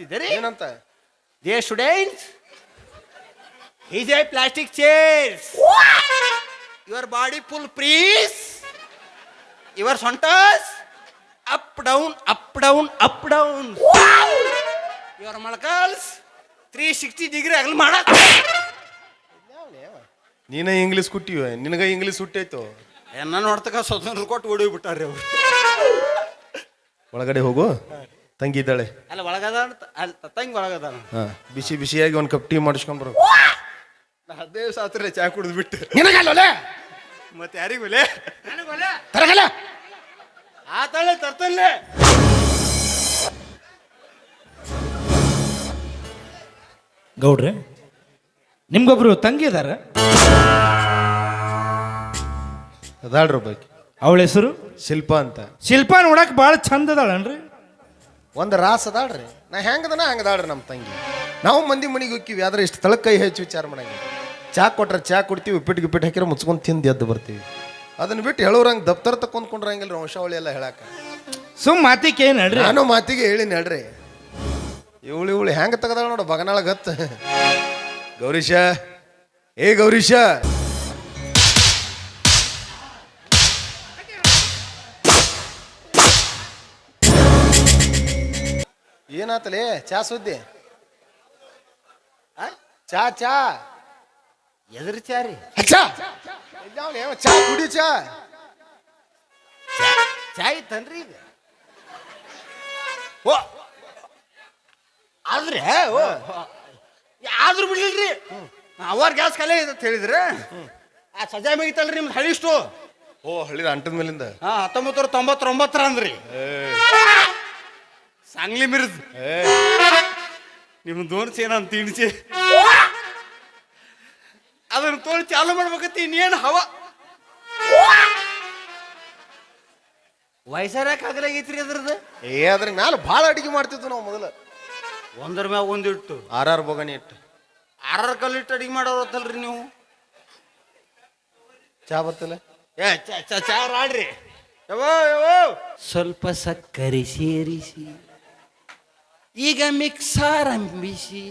ಬರ್ದಿದ್ದೀರಿ ಏನಂತ? The students is a plastic chairs your body full freeze your ಸೊಂಟಸ್ up down up down up down your ಮೊಳಕಲ್ಸ್ three sixty degree ಅಗಲ್ ಮಾಡ ನೀನೇ English ಕುಟ್ಟಿವ ನಿನಗ English ಹುಟ್ಟೈತು ಎನ್ನ ನೋಡ್ತಕ್ಕ ಸ್ವತಂತ್ರ ಕೊಟ್ಟು ಓಡಿ ಬಿಟ್ಟಾರ್ರಿ ಅವ್ರು. ಒಳಗಡೆ ಹೋಗು. ತಂಗಿ ಇದ್ದಾಳೆ. ಅಲ್ಲ ಒಳಗದ ಅಲ್ಲಿ ತಂಗಿ ಒಳಗದ ಹಾ ಬಿಸಿ ಬಿಸಿಯಾಗಿ ಒಂದು ಕಪ್ ಟೀ ಮಾಡಿಸ್ಕೊಂಡ್ ಬರು. ಅದೇ ಸಾತ್ರ ಚಾ ಕುಡಿದು ಬಿಟ್ಟು. ನಿನಗಲ್ಲ ಮತ್ತೆ ಯಾರಿಗೂ ಒಲೆ? ತರಗಲ್ಲ? ಆ ತಳೆ ತರ್ತಲ್ಲೇ. ಗೌಡ್ರೆ ನಿಮ್ಗೊಬ್ರು ತಂಗಿ ಇದಾರ? ಅದಾಳ್ರಿ ಬಾಕಿ ಅವಳ ಹೆಸರು? ಶಿಲ್ಪ ಅಂತ. ಶಿಲ್ಪ ನೋಡಕ್ ಭಾಳ ಚಂದ ಅದಾಳನ್ರಿ. ಒಂದು ರಾಸ ಅದಾಳ್ರಿ. ನಾ ಹೆಂಗದನ ಹಂಗದಾಳ್ರಿ ನಮ್ಮ ತಂಗಿ. ನಾವು ಮಂದಿ ಮನಿಗೆ ಹೋಗ್ತೀವಿ ಆದ್ರೆ ಇಷ್ಟು ತಳಕ್ಕೆ ಕೈ ಹೆಚ್ಚು ವಿಚಾರ ಮಾಡಂಗೆ ಚಾ ಕೊಟ್ರೆ ಚಾ ಕೊಡ್ತೀವಿ ಉಪ್ಪಿಟ್ಟು ಗಿಪ್ಪಿಟ್ಟು ಹಾಕಿದ್ರೆ ಮುಚ್ಕೊಂಡು ತಿಂದು ಎದ್ದು ಬರ್ತೀವಿ. ಅದನ್ನ ಬಿಟ್ಟು ಹೇಳೋರಂಗೆ ದಪ್ತರ ತಕೊಂಡ್ಕೊಂಡ್ರಂಗಿಲ್ಲ ವಂಶಾವಳಿ ಎಲ್ಲ ಹೇಳಕ್ಕೆ ಸುಮ್ ಮಾತಿಗೆ ಏನು ಹೇಳ್ರಿ ನಾನು ಮಾತಿಗೆ ಹೇಳಿ ನಡ್ರಿ. ಇವಳು ಇವಳು ಹೆಂಗೆ ತೆಗದಾಳ ನೋಡು ಬಗನಾಳ ಗತ್ತ ಗೌರೀಶ ಏ ಗೌರೀಶ. ಏನಾತಲೇ? ಚಾ ಸುದ್ದಿ? ಚಾ ಚಾ. ಎದ್ರ ಚಾ ರೀ. ಅವ ಚಾ ಕುಡಿ ಚಾ. ಚಾ ಇತ್ತನ್ರಿ ಈಗ. ಓ. ಆದ್ರೆ ಓ. ಆದ್ರೂ ಬಿಡ್ಲಿಲ್ರಿ. ಅವರ್ ಗ್ಯಾಸ್ ಖಾಲಿ ಇದೆ ಅಂತ ಹೇಳಿದ್ರೆ. ಆ ಸಜಾ ಮುಗಿತಲ್ರಿ ನಿಮ್ದು ಹಳಿಷ್ಟು ಓ ಹಳ್ಳಿದ ಅಂಟದ ಮೇಲಿಂದ ಹಾ ಹತ್ತೊಂಬತ್ತು ತೊಂಬತ್ತೊಂಬತ್ತರ ಅಂದ್ರಿ. ಸಾಂಗ್ಲಿ ಮಿರ್ದ್ ನಿಮ್ ದೋನ್ಸ್ ಏನಂತ ತಿನ್ಸಿ. ಅದನ್ನು ತೋರಿ ಚಾಲು ಮಾಡ್ಬೇಕತ್ತಿ ಇನ್ನೇನು ಹವ. ವಯಸ್ಸಾರ್ಯಾಕ ಆಗಲಾಗೈತ್ರಿ ಅದ್ರದ್ದು? ಏ ಅದ್ರ ಮ್ಯಾಲ ಭಾಳ ಅಡಿಗೆ ಮಾಡ್ತಿದ್ವು ನಾವು ಮೊದಲು. ಒಂದ್ರ ಮ್ಯಾಗ ಒಂದಿಟ್ಟು. ಆರ್ ಆರ್ ಬೊಗಣಿ ಇಟ್ಟು. ಆರ್ ಆರ್ ಕಲ್ಲಿಟ್ಟು ಅಡಿಗೆ ಮಾಡೋರು ಅಂತಲ್ರಿ ನೀವು? ಚಾ ಬರ್ತಲ್ಲ ಏ ಚಾ ಚಾ ಚಾ ಆಡ್ರಿ ಯವೋ ಯವೋ ಸ್ವಲ್ಪ ಸಕ್ಕರೆ ಸೇರಿಸಿ. ಈಗ ಮಿಕ್ಸರ್ ಆರಂಭಿಸಿ.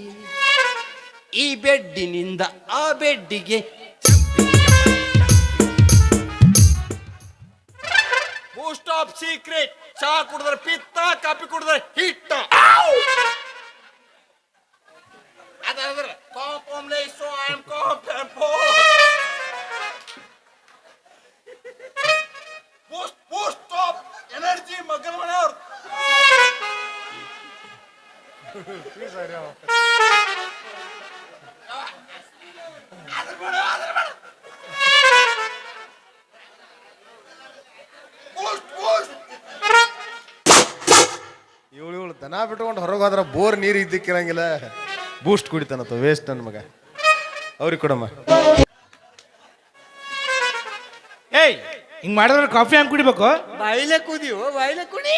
ಈ ಬೆಡ್ಡಿನಿಂದ ಆ ಬೆಡ್ಡಿಗೆ ಬೂಸ್ಟ್ ಆಫ್ ಸೀಕ್ರೆಟ್ ಚಹಾ ಕುಡಿದ್ರೆ ಪಿತ್ತ, ಕಾಫಿ ಕುಡಿದ್ರೆ ಹಿಟ್ಟ. ಅದಾದ್ರೆ I am boost boost of energy ಮಗನ ಮನೆಯವ್ರು. ಬೂಸ್ಟ್ ಬೂಸ್ಟ್ ಇವಳು ಇವಳು ದನ ಬಿಟ್ಕೊಂಡು ಹೊರಗೆ ಹೋದ್ರೆ ಬೋರ್ ನೀರು ಇದ್ದಕ್ಕಿರಂಗಿಲ್ಲ ಬೂಸ್ಟ್ ಕುಡಿತಾನತ್ತ ವೇಸ್ಟ್ ನನ್ನ ಮಗ. ಅವ್ರಿಗೆ ಕೊಡಮ್ಮ. ಏಯ್ ಹಿಂಗ್ ಮಾಡಿದ್ರೆ ಕಾಫಿ ಹಂಗೆ ಕುಡಿಬೇಕು? ಬಾಯಿಲೆ ಕುದಿಯೋ ಬಾಯಿಲೆ ಕುಡಿ.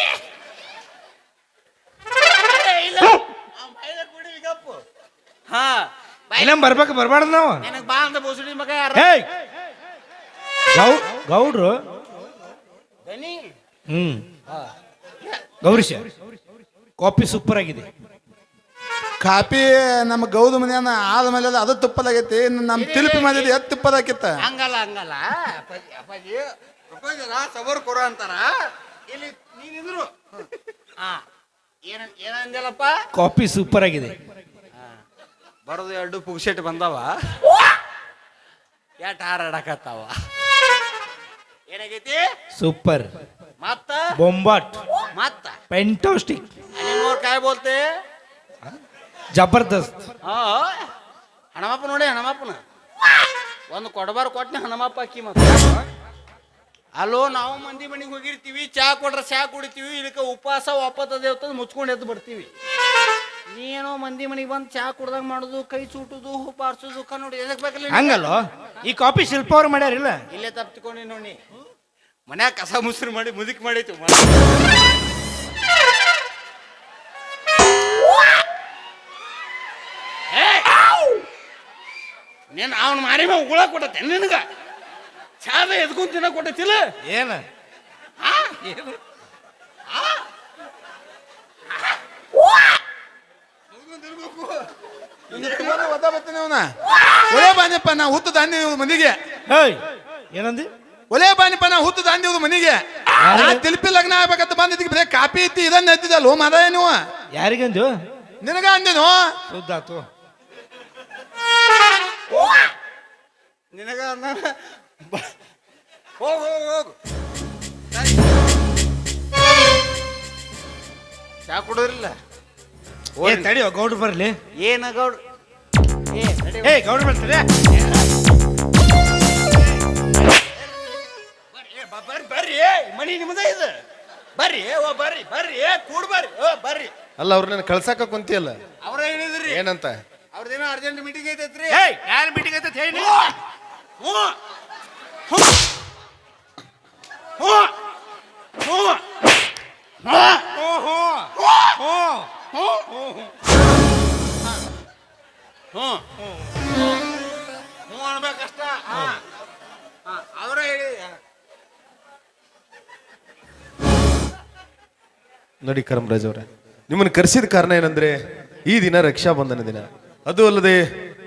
ಹಾ. ಇಲ್ಲ ಬರ್ಬೇಕು ಬರ್ಬಾರ್ದು ನಾವು? ನನಗೆ ಬಾ ಅಂತ ಬೋಸುಡಿ ಮಗ ಯಾರ? ಏಯ್ ಗೌ ಗೌಡ್ರು? ದನಿ? ಹ್ಮ್. ಗೌರೀಶ ಕಾಫಿ ಸೂಪರ್ ಆಗಿದೆ. ಕಾಪಿ ನಮ್ಮ ಗೌದು ಮನೆಯನ್ನ ಆದ್ಮೇಲೆ ಅದು ತುಪ್ಪದಾಗೈತಿ. ನಮ್ಮ ತಿಲುಪಿ ಮಾಡಿದ ಎತ್ ತುಪ್ಪದಾಕಿತ್ತ? ಹಂಗಲ್ಲ ಹಂಗಲ್ಲ. ಅಪ್ಪಾಜಿ ಸಬರ್ ಕೊರ ಅಂತಾರ. ಇಲ್ಲಿ ನೀನಿದ್ರು. ಹಾ. ಏನ ಏನಂದಲ್ಲಪ್ಪ ಕಾಫಿ ಸೂಪರ್ ಆಗಿದೆ. ಬರೋದು ಎರಡು ಪುಗ್ಸೆಟ್ ಬಂದವ. ಎಟ್ ಹಾರಾಡಕತ್ತಾವ ಏನಾಗೈತಿ? ಸೂಪರ್. ಮತ್ತ? ಬೊಂಬಾಟ್. ಮತ್ತ? ಪೆಂಟೋಸ್ಟಿಕ್ ಕಾಯ್ ಬೋಲ್ತೆ? ಜಬರ್ದಸ್ತ್. ಹಾ ಹಣಮಪ್ಪ ನೋಡಿ ಹಣಮಪ್ಪನ. ಒಂದು ಕೊಡಬಾರ ಕೊಟ್ನೆ ಹಣಮಪ್ಪ ಅಕ್ಕಿ ಮತ್ತೆ. ಅಲ್ಲೋ ನಾವು ಮಂದಿ ಮನೆಗೆ ಹೋಗಿರ್ತೀವಿ ಚಾ ಕೊಟ್ರೆ ಚಾ ಕುಡಿತೀವಿ ಇದಕ್ಕೆ ಉಪವಾಸ ಒಪ್ಪತ್ತ ದೇವತದ ಮುಚ್ಕೊಂಡು ಎದ್ದು ಬರ್ತೀವಿ. ನೀನೋ ಮಂದಿ ಮನೆಗೆ ಬಂದು ಚಾ ಕುಡ್ದಂಗ ಮಾಡೋದು ಕೈ ಚೂಟುದು ದುಃಖ ನೋಡಿ ಎದಕ್ ಬೇಕಲ್ಲ ನಿನಗೆ? ಹಂಗಲ್ಲೋ? ಈ ಕಾಪಿ ಶಿಲ್ಪ ಅವ್ರು ಮಾಡ್ಯಾರಿಲ್ಲ ಇಲ್ಲೇ? ತಪ್ಪಿಕೊಂಡಿ ನೋಡಿ. ಮನ್ಯಾಗ ಕಸ ಮುಸ್ರು ಮಾಡಿ ಮುದುಕ್ ಮಾಡೈತಿ ನೀನ್ ಅವನ ಮಾರಿ ಮ್ಯಾಗ ಉಗುಳ ಕೊಟ್ಟತೆ ನಿನಗ. ಚಾದ ಎದ್ಕೊಂಡ್ ತಿನ್ನ ಕೊಟ್ಟತಿಲ್ಲ ಏನ? ಒದ ಬರ್ತೀನಿ ಅವನ. ಒಲೆ ಬಾನಿಪ್ಪ ನಾ ಹುತ್ತು ದಾಂಡಿ ಮನಿಗೆ. ಹೇಯ್ ಏನಂದಿ? ಒಲೆ ಬಾನಿಪ್ಪ ನಾ ಹುತ್ತು ದಾಂಡಿ ಮನಿಗೆ. ನಾ ತಿಲ್ಪಿ ಲಗ್ನ ಆಗ್ಬೇಕಂತ ಬಂದಿದ್ದಕ್ಕೆ ಬರೀ ಕಾಪಿ ಇತ್ತಿ ಇದನ್ನ ಎತ್ತಿದಲ್ಲ ಮಾದ ನೀವು. ಯಾರಿಗಂದು ನಿನಗ ಅಂದೇನು? ಸುದ್ದಾತು ನಿನಗ ಅಂದಾನ ಬ- ಹೋಗ್ ಹೋಗ್ ಹೋಗು. ಚಾ ಕುಡೋರಿಲ್ಲ. ಏ ತಡಿಯೋ ಗೌಡ್ರು ಬರಲಿ. ಏನ ಗೌಡ್ ಏ ನಡಿ ಏ ಗೌಡ್ರು ಬರ್ತಾರೆ. ಬರ್ರಿ ಬರ್ರಿ ಮನಿ ನಿಮ್ಮದೇ ಇದು. ಬರ್ರಿ ಓ ಬರ್ರಿ ಬರ್ರಿ ಏ ಕೂಡ್ ಬರ್ರಿ ಓ ಬರ್ರಿ. ಅಲ್ಲ ಅವ್ರನ್ನ ಕಳ್ಸಾಕ ಕುಂತಿಯಲ್ಲ? ಅವ್ರ ಹೇಳಿದ್ರಿ ಏನಂತ? ಅವ್ರದೇನೋ ಅರ್ಜೆಂಟ್ ಮೀಟಿಂಗ್ ಐತೈತ್ರಿ. ಏಯ್ ಯಾರು ಮೀಟಿಂಗ್ ಅಂತ ಹೇಳಿ ಹ್ಞೂ ಹ್ಞೂ ಹ್ಞೂ ಹ್ಞೂ ಹ್ಞೂ ಓಹೋ ಓ ಹ್ಞೂ ಹ್ಞೂ ಅನ್ಬೇಕಷ್ಟ ಅವರ ಹೇಳಿ ನೋಡಿ ಕರಮರಾಜ್ ಅವರೇ ನಿಮ್ಮನ್ನು ಕರೆಸಿದ ಕಾರಣ ಏನಂದ್ರೆ ಈ ದಿನ ರಕ್ಷಾಬಂಧನ ದಿನ. ಅದು ಅಲ್ಲದೆ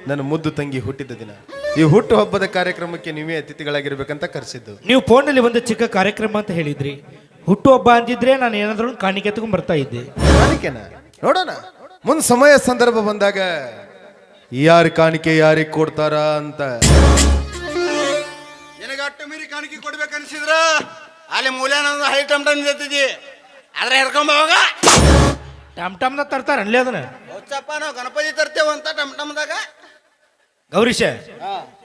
ನನ್ನ ಮುದ್ದು ತಂಗಿ ಹುಟ್ಟಿದ ದಿನ. ಈ ಹುಟ್ಟು ಹಬ್ಬದ ಕಾರ್ಯಕ್ರಮಕ್ಕೆ ನೀವೇ ಅತಿಥಿಗಳಾಗಿರ್ಬೇಕಂತ ಕರೆಸಿದ್ದು. ನೀವು ಫೋನಲ್ಲಿ ಒಂದು ಚಿಕ್ಕ ಕಾರ್ಯಕ್ರಮ ಅಂತ ಹೇಳಿದ್ರಿ. ಹುಟ್ಟುಹಬ್ಬ ಅಂದಿದ್ರೆ ನಾನು ಏನಾದ್ರೂ ಕಾಣಿಕೆ ತಗೊಂಡ್ ಬರ್ತಾ ಇದ್ದೆ. ಕಾಣಿಕೆನ? ನೋಡೋಣ. ಮುಂದ್ ಸಮಯ ಸಂದರ್ಭ ಬಂದಾಗ ಯಾರ ಕಾಣಿಕೆ ಯಾರಿಗೆ ಕೊಡ್ತಾರ ಅಂತ. ನಿನಗೆ ಅಟ್ಟು ಮೀರಿ ಕಾಣಿಕೆ ಕೊಡ್ಬೇಕು ಅನ್ಸಿದ್ರ ಅಲ್ಲಿ ಮೂಲ್ಯಾನಂದ ಹೈ ಟಮ್ ಟಮ್ ಜೊತೆ ಆದ್ರೆ ಹಿಡ್ಕೊಂಬ ಹೋಗ. ಟಮ್ ಟಮ್ನ ತರ್ತಾರ ಅಲ್ಲೇ ಅದನ್ನ. ಹೊಚ್ಚಪ್ಪ ನಾವು ಗಣಪತಿ ತರ್ತೇವಂತ ಟಮ್ ಟಮ್ದಾಗ. ಗೌರೀಶ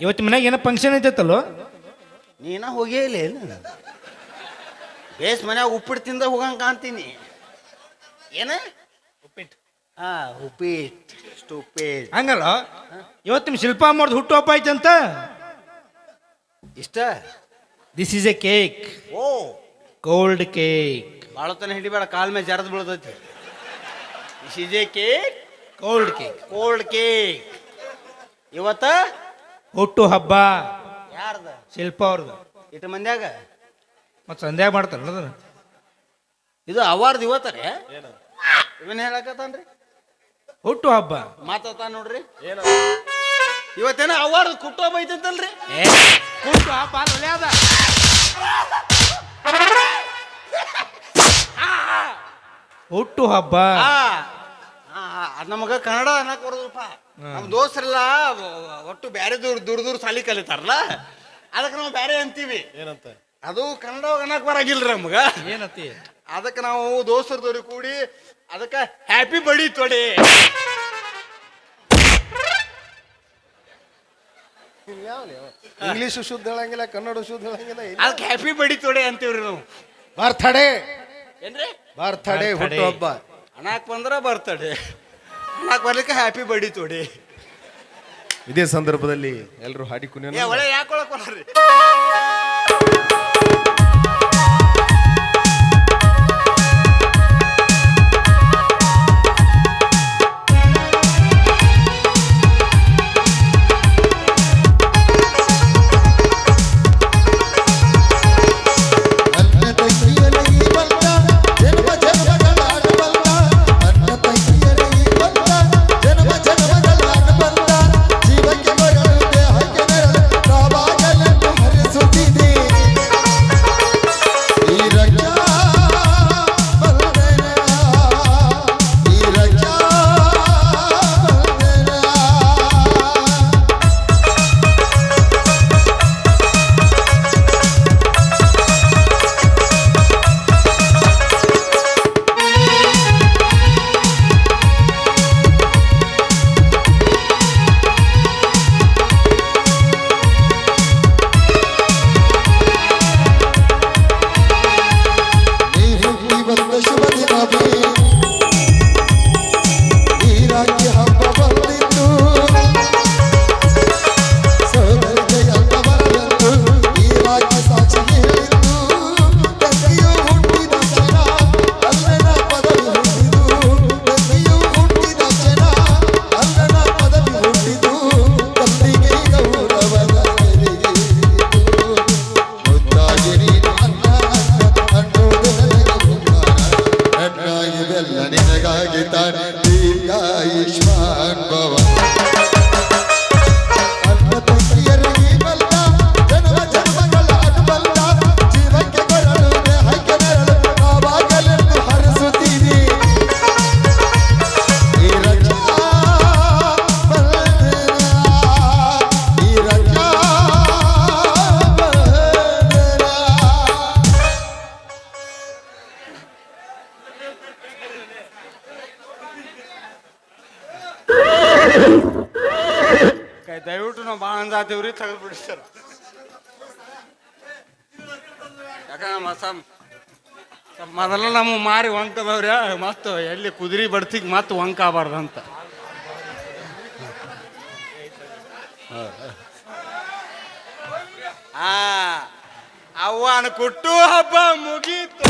ಇವತ್ತು ಮನ್ಯಾಗ ಏನೋ ಫಂಕ್ಷನ್ ಐತೈತಲ್ಲೋ ನೀನ ಹೋಗೇ ಇಲ್ಲ ಏನು ಬೇಸ್ ಮನ್ಯಾಗ ಉಪ್ಪಿಟ್ಟು ತಿಂದ ಹೋಗಂಗ ಕಾಣ್ತೀನಿ. ಏನ? ಹಾ ಉಪ್ಪಿಟ್ಟು ಸ್ಟೂಪಿಟ್ ಹಂಗಲ್ಲ? ಇವತ್ತು ನಿಮ್ಮ ಶಿಲ್ಪಾ ಹುಟ್ಟು ಹಬ್ಬ ಐತಂತ ಇಷ್ಟ? This is a cake O. Cold cake ಬಾಳತನ ಹಿಡಿಬೇಡ ಕಾಲ್ ಮೇಲೆ ಜರದ್ ಬೀಳ್ತೈತಿ. A cake cold cake cold cake ಇವತ್ತ? ಹುಟ್ಟು ಹಬ್ಬ. ಯಾರ್ದ? ಶಿಲ್ಪ ಅವ್ರದ್ದು ಇಟ್ಟು ಮಂದ್ಯಾಗ? ಮತ್ತೆ ಸಂಧ್ಯಾಗ ಮಾಡ್ತಾರಲ್ಲ ಅದನ್ನ? ಇದು ಅವಾರ್ಡ್ ಇವತ್ತರೆ? ಇವನ್ ಹೇಳಕತ್ತಾನ್ರಿ? ಹುಟ್ಟು ಹಬ್ಬ. ಮಾತಾಡ್ತಾ ನೋಡ್ರಿ. ಇವತ್ತೇನ ಅವಾರ್ಡ್ ಕುಟ್ಟು ಹಬ್ಬ ಐತಂತಲ್ರಿ ಕುಟ್ಟು ಹಬ್ಬ ಅಲ್ಲ, ಅದ. ಹುಟ್ಟು ಹಬ್ಬ. ನಮಗ ಕನ್ನಡ ಅನ್ನಕ್ ಬರೋದಪ್ಪ ನಮ್ ದೋಸ್ತರೆಲ್ಲ ಒಟ್ಟು ಬ್ಯಾರೆ ದೂರ ದೂರ ದೂರ ಸಾಲಿ ಕಲಿತಾರಲ್ಲ? ಅದಕ್ಕೆ ನಾವು ಬ್ಯಾರೆ ಅಂತೀವಿ. ಏನಂತ? ಅದು ಕನ್ನಡ ಅನ್ನಕ್ ಬರಾಗಿಲ್ರಿ ನಮ್ಗ. ಏನತಿ? ಅದಕ್ಕೆ ನಾವು ದೋಸ್ತರದವ್ರಿಗೆ ಕೂಡಿ ಅದಕ್ಕೆ ಹ್ಯಾಪಿ ಬಡಿ ತೊಡೆ. ಇಂಗ್ಲಿಷ್ ಶುದ್ಧ ಹೇಳಂಗಿಲ್ಲ ಕನ್ನಡ ಶುದ್ಧ ಹೇಳಂಗಿಲ್ಲ ಅದಕ್ಕೆ ಹ್ಯಾಪಿ ಬಡಿ ತೊಡೆ ಅಂತೀವ್ರಿ ನಾವು. ಬರ್ತಡೆ. ಏನ್ರಿ? ಬರ್ತಡೆ ಹುಟ್ಟುಹಬ್ಬ ಹಬ್ಬ. ಅನ್ನಕ್ ಬಂದ್ರ ಬರ್ತಡೆ. ಅನಾಕ್ ಬರ್ಲಿಕ್ಕೆ ಹ್ಯಾಪಿ ಬಡಿ ತೊಡೆ. ಇದೇ ಸಂದರ್ಭದಲ್ಲಿ ಎಲ್ಲರೂ ಹಾಡಿ ಕುಣಿಯೋಣ. ಒಳ್ಳೆ ಯಾಕೊಳಕ್ ಬರ್ರಿ ದಯವಿಟ್ಟು ನಾವು ಭಾಳ ಅಂದಾತೀವ್ರಿ ತೆಗೆದು ಬಿಡಿ ಸರ್ ಮೊದಲ ನಮ್ಮ ಮಾರಿ ವಂಕದವ್ರ ಮತ್ತು ಎಲ್ಲಿ ಕುದುರೆ ಬಡ್ತಿಗೆ ಮತ್ತೆ ವಂಕ ಅಂತ. ಆ, ಅವ್ವನ ಕುಟ್ಟು ಹಬ್ಬ ಮುಗೀತು.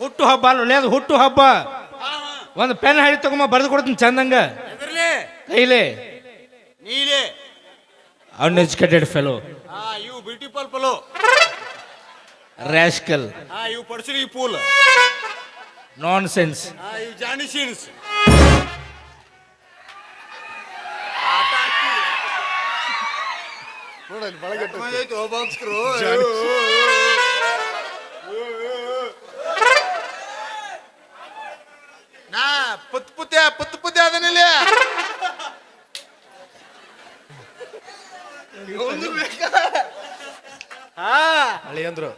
ಹುಟ್ಟು ಹಬ್ಬ ಅಲ್ಲ ಹುಟ್ಟು ಹಬ್ಬ. ಒಂದು ಪೆನ್ ಹಿಡಿ ತಗೊಂಬ ಬರೆದು ಕೊಡ್ತೀನಿ ಚಂದಂಗ. ಕೈಲಿ. ನೀಲೆ. ಅನ್ಎಜುಕೇಟೆಡ್ ಫೆಲೋ ಆ ಇವು ಬ್ಯೂಟಿಫುಲ್ ಪಲೋ ರ್ಯಾಶ್ಕಲ್ ಯು ಇವು ಪಡ್ಸಿರಿ ಪೂಲ್. ನಾನ್ ಸೆನ್ಸ್ ಯು ಇವು ಜಾನಿ ಸೀನ್ಸ್ ನೋಡಲ್ಲಿ ಬಳಗಟ್ಟ ನಾ ಪುತ್ ಪುತ್ಯ ಪುತ್ ಪುತ್ಯ ಅದನಿಲ್ಲ ಹಾ ಅಳಿಯಂದ್ರು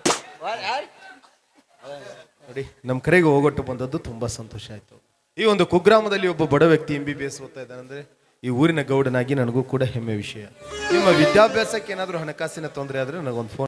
ನೋಡಿ ನಮ್ಮ ಕರೆಗೆ ಹೋಗೊಟ್ಟು ಬಂದದ್ದು ತುಂಬಾ ಸಂತೋಷ ಆಯ್ತು. ಈ ಒಂದು ಕುಗ್ರಾಮದಲ್ಲಿ ಒಬ್ಬ ಬಡ ವ್ಯಕ್ತಿ ಎಂ ಬಿ ಬಿ ಎಸ್ ಓದ್ತಾ ಇದ್ದಾನಂದ್ರೆ ಈ ಊರಿನ ಗೌಡನಾಗಿ ನನಗೂ ಕೂಡ ಹೆಮ್ಮೆ ವಿಷಯ. ನಿಮ್ಮ ವಿದ್ಯಾಭ್ಯಾಸಕ್ಕೆ ಏನಾದರೂ ಹಣಕಾಸಿನ ತೊಂದರೆ ಆದ್ರೆ ನನಗೊಂದು ಫೋನ್